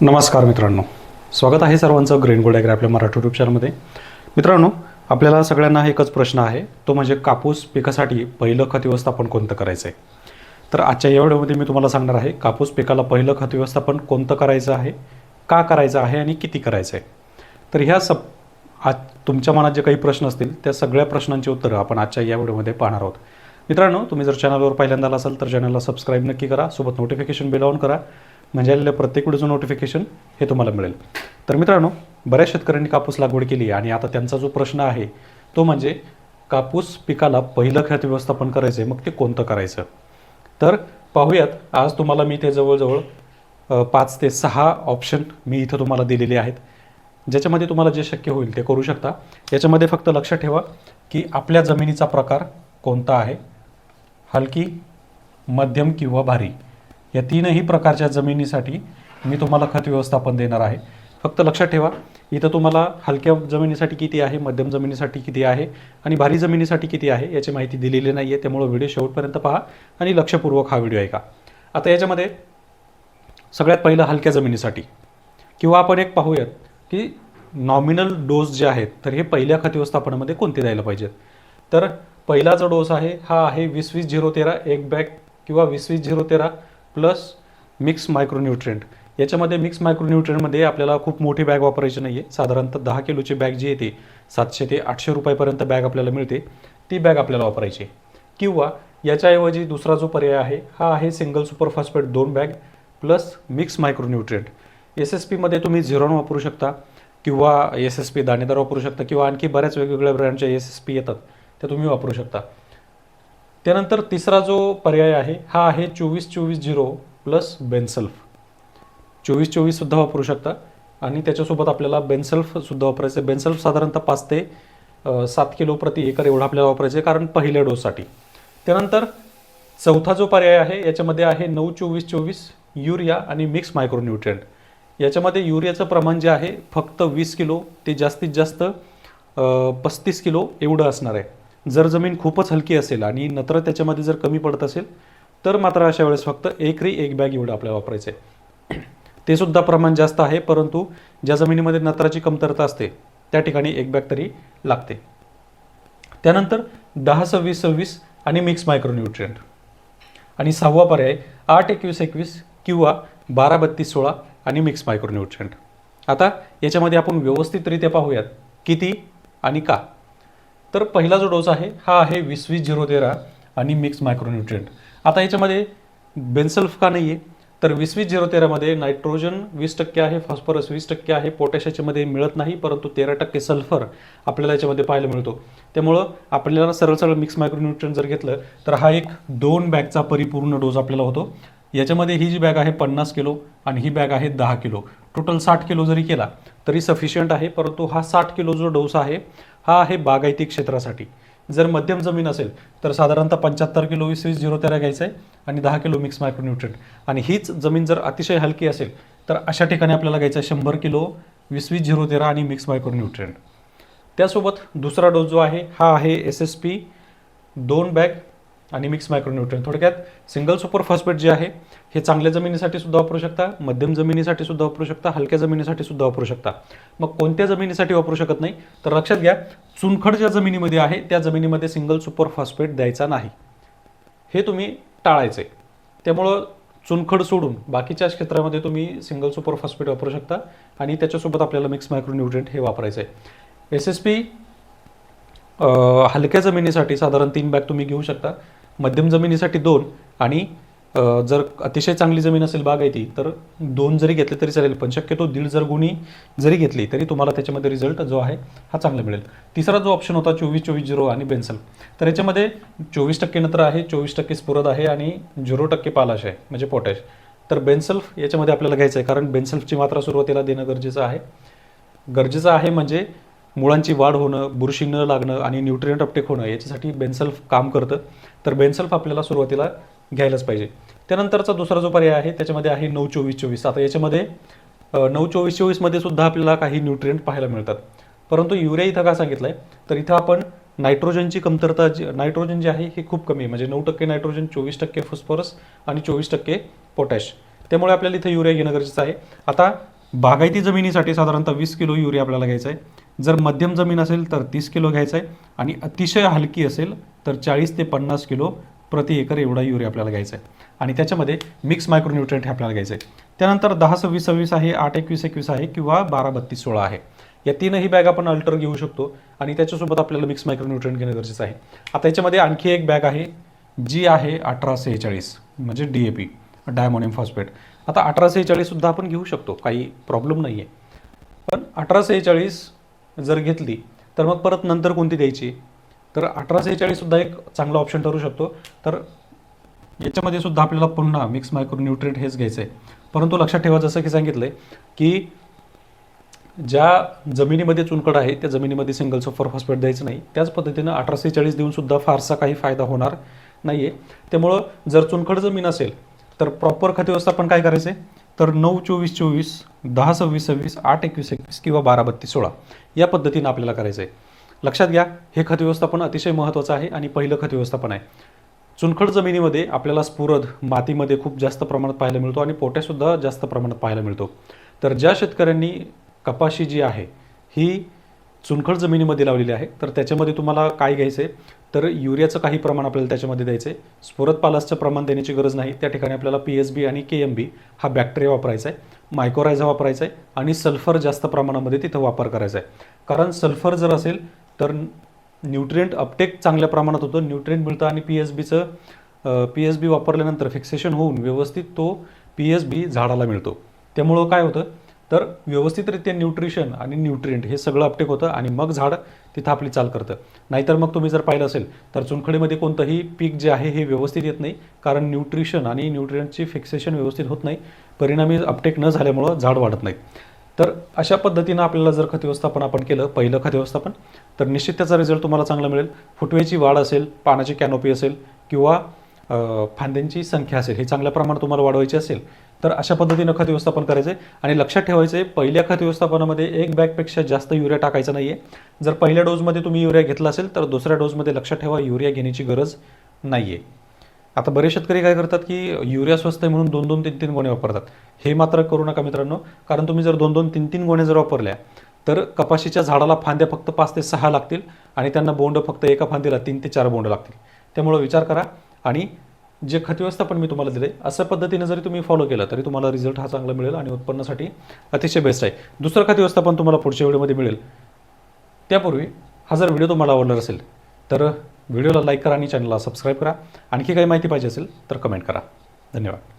नमस्कार मित्रांनो. स्वागत आहे सर्वांचं ग्रीन गोल्ड ॲग्रे आपल्या मराठी युट्यूब चॅनलमध्ये मित्रांनो आपल्याला सगळ्यांना एकच प्रश्न आहे. तो म्हणजे कापूस पिकासाठी पहिलं खत व्यवस्थापन कोणतं करायचं आहे तर आजच्या या व्हिडिओमध्ये मी तुम्हाला सांगणार आहे कापूस पिकाला पहिलं खत व्यवस्थापन कोणतं करायचं आहे का करायचं आहे आणि किती करायचं आहे तर ह्या सब आज तुमच्या मनात जे काही प्रश्न असतील त्या सगळ्या प्रश्नांची उत्तरं आपण आजच्या या व्हिडिओमध्ये पाहणार आहोत. मित्रांनो तुम्ही जर चॅनलवर पहिल्यांदा आला असाल तर चॅनलला सबस्क्राईब नक्की करा सोबत नोटिफिकेशन बिल ऑन करा. म्हणजे आलेलं प्रत्येक वेळेचं नोटिफिकेशन हे तुम्हाला मिळेल. तर मित्रांनो बऱ्याच शेतकऱ्यांनी कापूस लागवड केली आणि आता त्यांचा जो प्रश्न आहे तो म्हणजे कापूस पिकाला पहिलं खत व्यवस्थापन करायचं आहे मग ते कोणतं करायचं? तर पाहूयात आज तुम्हाला मी ते जवळजवळ पाच ते सहा ऑप्शन मी इथं तुम्हाला दिलेले आहेत. ज्याच्यामध्ये तुम्हाला जे शक्य होईल ते करू शकता. याच्यामध्ये फक्त लक्षात ठेवा की आपल्या जमिनीचा प्रकार कोणता आहे? हलकी मध्यम किंवा भारी. या तीनही प्रकारच्या जमिनीसाठी मी तुम्हाला खत व्यवस्थापन देणार आहे. फक्त लक्षात ठेवा इथं तुम्हाला हलक्या जमिनीसाठी किती आहे मध्यम जमिनीसाठी किती आहे आणि भारी जमिनीसाठी किती आहे याची माहिती दिलेली नाही आहे त्यामुळं व्हिडिओ शेवटपर्यंत पहा आणि लक्षपूर्वक हा व्हिडिओ ऐका. आता याच्यामध्ये सगळ्यात पहिलं हलक्या जमिनीसाठी. किंवा आपण एक पाहूयात की नॉमिनल डोस जे आहेत तर हे पहिल्या खत व्यवस्थापनामध्ये कोणते द्यायला पाहिजेत? तर पहिला जो डोस आहे हा आहे वीस वीस झिरो तेरा एक बॅग किंवा वीस वीस झिरो तेरा प्लस मिक्स मायक्रोन्यूट्रिएंट. याच्यामध्ये मिक्स मायक्रोन्यूट्रिएंटमध्ये आपल्याला खूप मोठी बॅग वापरायची नाही आहे साधारणतः दहा किलोची बॅग जी येते सातशे ते आठशे रुपयापर्यंत बॅग आपल्याला मिळते. ती बॅग आपल्याला वापरायची आहे. किंवा याच्याऐवजी दुसरा जो पर्याय आहे हा आहे सिंगल सुपरफॉस्फेट दोन bag plus mix micronutrient. S S पीमध्ये तुम्ही झिरॉन वापरू शकता किंवा एस एस पी दाणेदार वापरू शकता किंवा आणखी बऱ्याच वेगवेगळ्या ब्रँडच्या एस एस पी येतात त्या तुम्ही वापरू शकता. त्यानंतर तिसरा जो पर्याय आहे हा आहे चोवीस चोवीस झिरो प्लस बेन्सल्फ. चोवीस चोवीससुद्धा वापरू शकता. आणि त्याच्यासोबत आपल्याला बेन्सल्फसुद्धा वापरायचं आहे. बेन्सल्फ साधारणतः पाच ते सात किलो प्रति एकर एवढं आपल्याला वापरायचं आहे कारण पहिल्या डोससाठी. त्यानंतर चौथा जो पर्याय आहे याच्यामध्ये आहे नऊ चोवीस चोवीस युरिया आणि मिक्स मायक्रोन्युट्रियंट याच्यामध्ये युरियाचं प्रमाण जे आहे फक्त वीस किलो ते जास्तीत जास्त पस्तीस किलो एवढं असणार आहे. जर जमीन खूपच हलकी असेल आणि नत्र त्याच्यामध्ये जर कमी पडत असेल तर मात्र अशा वेळेस फक्त एकरी एक बॅग एवढं आपल्याला वापरायचं आहे ते सुद्धा प्रमाण जास्त आहे परंतु ज्या जमिनीमध्ये नत्राची कमतरता असते त्या ठिकाणी एक बॅग तरी लागते. त्यानंतर दहा सव्वीस सव्वीस आणि मिक्स मायक्रोन्युट्रियंट आणि सहावा पर्याय आठ एकवीस एकवीस किंवा बारा बत्तीस सोळा आणि मिक्स मायक्रोन्युट्रियंट आता याच्यामध्ये आपण व्यवस्थितरित्या पाहूयात किती आणि का. तर पहिला जो डोस आहे हा आहे वीस वीस झिरो तेरा आणि मिक्स मायक्रोन्युट्रियंट आता याच्यामध्ये बेन्सल्फ का नाही आहे तर वीस वीस झिरो तेरामध्ये नायट्रोजन वीस टक्के आहे फॉस्फरस वीस टक्के आहे पोटॅश याच्यामध्ये मिळत नाही परंतु तेरा टक्के सल्फर आपल्याला याच्यामध्ये पाहायला मिळतो. त्यामुळं आपल्याला सरळ सरळ मिक्स मायक्रोन्युट्रियंट जर घेतलं तर हा एक दोन बॅगचा परिपूर्ण डोस आपल्याला होतो. याच्यामध्ये ही जी बॅग आहे पन्नास किलो आणि ही बॅग आहे दहा किलो. टोटल साठ किलो जरी केला तरी सफिशियंट आहे परंतु हा साठ किलो जो डोस आहे हा आहे बागायती क्षेत्रासाठी. जर मध्यम जमीन असेल तर साधारणतः पंच्याहत्तर किलो वीस वीस झिरो तेरा घ्यायचं आहे आणि दहा किलो मिक्स मायक्रोन्यूट्रिएंट. आणि हीच जमीन जर अतिशय हलकी असेल तर अशा ठिकाणी आपल्याला घ्यायचं आहे शंभर किलो वीस वीस झिरो तेरा आणि मिक्स मायक्रोन्यूट्रिएंट. त्यासोबत दुसरा डोस जो आहे हा आहे एस एस पी दोन बॅग आणि मिक्स मायक्रोन्यूट्रिएंट थोडक्यात सिंगल सुपर फॉस्फेट जे आहे हे चांगल्या जमिनीसाठी सुद्धा वापरू शकता मध्यम जमिनीसाठी सुद्धा वापरू शकता हलक्या जमिनीसाठी सुद्धा वापरू शकता. मग कोणत्या जमिनीसाठी वापरू शकत नाही? तर लक्षात घ्या चुनखड ज्या जमिनीमध्ये आहे त्या जमिनीमध्ये सिंगल सुपर फॉस्फेट द्यायचा नाही. हे तुम्ही टाळायचं. आहे त्यामुळं चुनखड सोडून बाकीच्या क्षेत्रामध्ये तुम्ही सिंगल सुपर फॉस्फेट वापरू शकता आणि त्याच्यासोबत आपल्याला मिक्स मायक्रोन्यूट्रिएंट हे वापरायचं आहे एस एस पी हलक्या जमिनीसाठी साधारण तीन बॅग तुम्ही घेऊ शकता. मध्यम जमिनीसाठी दोन आणि जर अतिशय चांगली जमीन असेल बागायती तर दोन जरी घेतले तरी चालेल. पण शक्यतो दीड जर गुणी जरी घेतली तरी तुम्हाला त्याच्यामध्ये रिझल्ट जो आहे हा चांगला मिळेल. तिसरा जो ऑप्शन होता चोवीस चोवीस झिरो आणि बेन्सल तर याच्यामध्ये चोवीस टक्के नत्र आहे चोवीस टक्के स्फुरद आहे आणि झिरो टक्के पालाश आहे म्हणजे पोटॅश तर बेन्सल्फ याच्यामध्ये आपल्याला घ्यायचं आहे कारण बेन्सल्फची मात्रा सुरुवातीला देणं गरजेचं आहे. गरजेचं आहे म्हणजे मुळांची वाढ होणं बुरशी न लागणं आणि न्यूट्रिएंट अपटेक होणं याच्यासाठी बेन्सल्फ काम करतं. तर बेन्सल्फ आपल्याला सुरुवातीला घ्यायलाच पाहिजे. त्यानंतरचा दुसरा जो पर्याय आहे त्याच्यामध्ये आहे नऊ चोवीस चोवीस. आता याच्यामध्ये नऊ चोवीस चोवीसमध्ये सुद्धा आपल्याला काही न्यूट्रिएंट पाहायला मिळतात. परंतु युरिया इथं का सांगितलं आहे तर इथं आपण नायट्रोजनची कमतरता जी नायट्रोजन जे आहे हे खूप कमी आहे. म्हणजे नऊ टक्के नायट्रोजन चोवीस टक्के फॉस्फरस आणि चोवीस टक्के पोटॅश. त्यामुळे आपल्याला इथं युरिया घेणं गरजेचं आहे. आता बागायती जमिनीसाठी साधारणतः वीस किलो युरिया आपल्याला घ्यायचा आहे. जर मध्यम जमीन असेल तर तीस किलो घ्यायचं आहे आणि अतिशय हलकी असेल तर चाळीस ते पन्नास किलो प्रति एकर एवढा युरिया आपल्याला घ्यायचा आहे आणि त्याच्यामध्ये मिक्स मायक्रोन्युट्रेंट हे आपल्याला घ्यायचं आहे त्यानंतर दहा सव्वीस सव्वीस आहे आठ एकवीस एकवीस आहे किंवा बारा बत्तीस सोळा आहे. या तीनही बॅग आपण अल्टर घेऊ शकतो आणि त्याच्यासोबत आपल्याला मिक्स मायक्रोन्युट्रेंट घेणं गरजेचं आहे. आता याच्यामध्ये आणखी एक बॅग आहे जी आहे अठरा सेहेचाळीस म्हणजे D A P diammonium phosphate आता अठरा सेहेचाळीससुद्धा आपण घेऊ शकतो काही प्रॉब्लेम नाही आहे पण अठरा सेहेचाळीस जर घेतली तर मग परत नंतर कोणती द्यायची? तर अठरा सेहेचाळीससुद्धा एक चांगला ऑप्शन ठरू शकतो. तर याच्यामध्ये सुद्धा आपल्याला पुन्हा मिक्स मायक्रो न्यूट्रिएंट हेच घ्यायचं आहे परंतु लक्षात ठेवा जसं की सांगितलं आहे की ज्या जमिनीमध्ये चुनकड आहे त्या जमिनीमध्ये सिंगल सुपर फॉस्फेट द्यायचं नाही. त्याच पद्धतीनं अठराशे चाळीस देऊनसुद्धा फारसा काही फायदा होणार नाही आहे त्यामुळं जर चुनखड जमीन असेल तर प्रॉपर खते व्यवस्थापन काय करायचं आहे तर नऊ चोवीस चोवीस दहा सव्वीस सव्वीस आठ एकवीस एकवीस किंवा बारा बत्तीस सोळा या पद्धतीनं आपल्याला करायचं आहे. लक्षात घ्या हे खत व्यवस्थापन अतिशय महत्त्वाचं आहे आणि पहिलं खत व्यवस्थापन आहे. चुनखड जमिनीमध्ये आपल्याला स्फुरद मातीमध्ये खूप जास्त प्रमाणात पाहायला मिळतो आणि पोट्यासुद्धा जास्त प्रमाणात पाहायला मिळतो. तर ज्या शेतकऱ्यांनी कपाशी जी आहे ही चुनखड जमिनीमध्ये लावलेली आहे. तर त्याच्यामध्ये तुम्हाला काय घ्यायचं आहे तर युरियाचं काही प्रमाण आपल्याला त्याच्यामध्ये द्यायचं आहे स्फोरत पालासचं प्रमाण देण्याची गरज नाही. त्या ठिकाणी आपल्याला पी एस बी आणि के एम बी हा बॅक्टेरिया वापरायचा आहे मायक्रोरायझा वापरायचा आहे आणि सल्फर जास्त प्रमाणामध्ये तिथं वापर करायचा आहे कारण सल्फर जर असेल तर न्यूट्रिएंट अपटेक चांगल्या प्रमाणात होतं. न्यूट्रिएंट मिळतं आणि पी एस बीचं पी एस बी वापरल्यानंतर फिक्सेशन होऊन व्यवस्थित तो पी एस बी झाडाला मिळतो. त्यामुळं काय होतं? तर व्यवस्थितरित्या न्यूट्रिशन आणि न्यूट्रिएंट हे सगळं अपटेक होतं आणि मग झाड तिथं आपली चाल करतं. नाहीतर मग तुम्ही जर पाहिलं असेल तर चुनखडीमध्ये कोणतंही पीक जे आहे हे व्यवस्थित येत नाही कारण न्यूट्रिशन आणि न्यूट्रिएंटची फिक्सेशन व्यवस्थित होत नाही. परिणामी अपटेक न झाल्यामुळं झाड वाढत नाही तर अशा पद्धतीनं आपल्याला जर खत व्यवस्थापन आपण केलं पहिलं खत व्यवस्थापन तर निश्चित त्याचा रिझल्ट तुम्हाला चांगला मिळेल. फुटवेची वाढ असेल पानाची कॅनोपी असेल किंवा फांद्यांची संख्या असेल हे चांगल्या प्रमाणात तुम्हाला वाढवायची असेल तर अशा पद्धतीनं खत व्यवस्थापन करायचं आहे आणि लक्षात ठेवायचं आहे पहिल्या खत व्यवस्थापनामध्ये एक बॅगपेक्षा जास्त युरिया टाकायचा नाही आहे जर पहिल्या डोजमध्ये तुम्ही युरिया घेतला असेल तर दुसऱ्या डोजमध्ये लक्षात ठेवा युरिया घेण्याची गरज नाही आहे आता बरेच शेतकरी काय करतात की युरिया स्वस्त आहे म्हणून दोन दोन तीन तीन गोणे वापरतात. हे मात्र करू नका मित्रांनो कारण तुम्ही जर दोन दोन तीन तीन गोणे जर वापरल्या तर कपाशीच्या झाडाला फांद्या फक्त पाच ते सहा लागतील आणि त्यांना बोंड फक्त एका फांदीला तीन ते चार बोंड लागतील. त्यामुळं विचार करा आणि जे खत व्यवस्थापन मी तुम्हाला दिले अशा पद्धतीनं जरी तुम्ही फॉलो केलं तरी तुम्हाला रिझल्ट हा चांगला मिळेल आणि उत्पन्नासाठी अतिशय बेस्ट आहे. दुसरं खत व्यवस्थापन तुम्हाला पुढच्या व्हिडिओमध्ये मिळेल. त्यापूर्वी हा जर व्हिडिओ तुम्हाला आवडला असेल तर व्हिडिओला लाईक करा आणि चॅनलला सबस्क्राईब करा. आणखी काही माहिती पाहिजे असेल तर कमेंट करा. धन्यवाद.